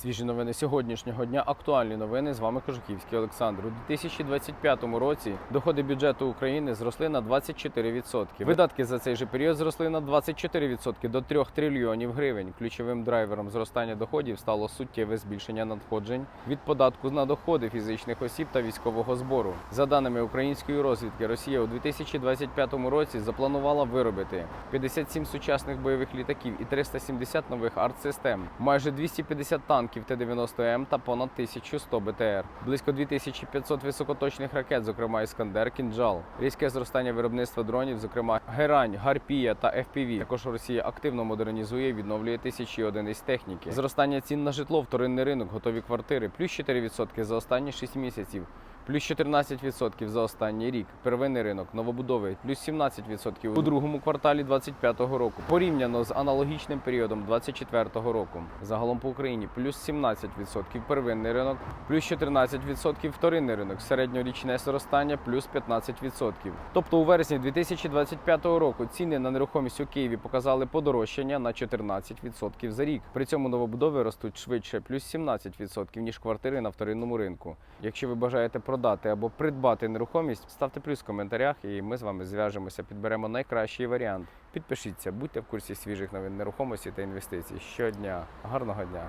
Свіжі новини сьогоднішнього дня. Актуальні новини. З вами Кожухівський Олександр. У 2025 році доходи бюджету України зросли на 24%. Видатки за цей же період зросли на 24% до 3 трильйонів гривень. Ключовим драйвером зростання доходів стало суттєве збільшення надходжень від податку на доходи фізичних осіб та військового збору. За даними української розвідки, Росія у 2025 році запланувала виробити 57 сучасних бойових літаків і 370 нових артсистем, майже 250 танків Т-90М та понад 1100 БТР, близько 2500 високоточних ракет, зокрема Іскандер, Кінджал, різке зростання виробництва дронів, зокрема Герань, Гарпія та FPV. Також Росія активно модернізує і відновлює тисячі одиниць техніки. Зростання цін на житло, вторинний ринок, готові квартири, плюс 4% за останні 6 місяців. Плюс 14% за останній рік. Первинний ринок новобудови плюс 17% у другому кварталі 2025 року. Порівняно з аналогічним періодом 2024 року. Загалом по Україні плюс 17% первинний ринок, плюс 14% вторинний ринок. Середньорічне зростання плюс 15%. Тобто у вересні 2025 року ціни на нерухомість у Києві показали подорожчання на 14% за рік. При цьому новобудови ростуть швидше плюс 17%, ніж квартири на вторинному ринку. Якщо ви бажаєте продати або придбати нерухомість, ставте плюс в коментарях, і ми з вами зв'яжемося, підберемо найкращий варіант. Підпишіться, будьте в курсі свіжих новин нерухомості та інвестицій щодня. Гарного дня!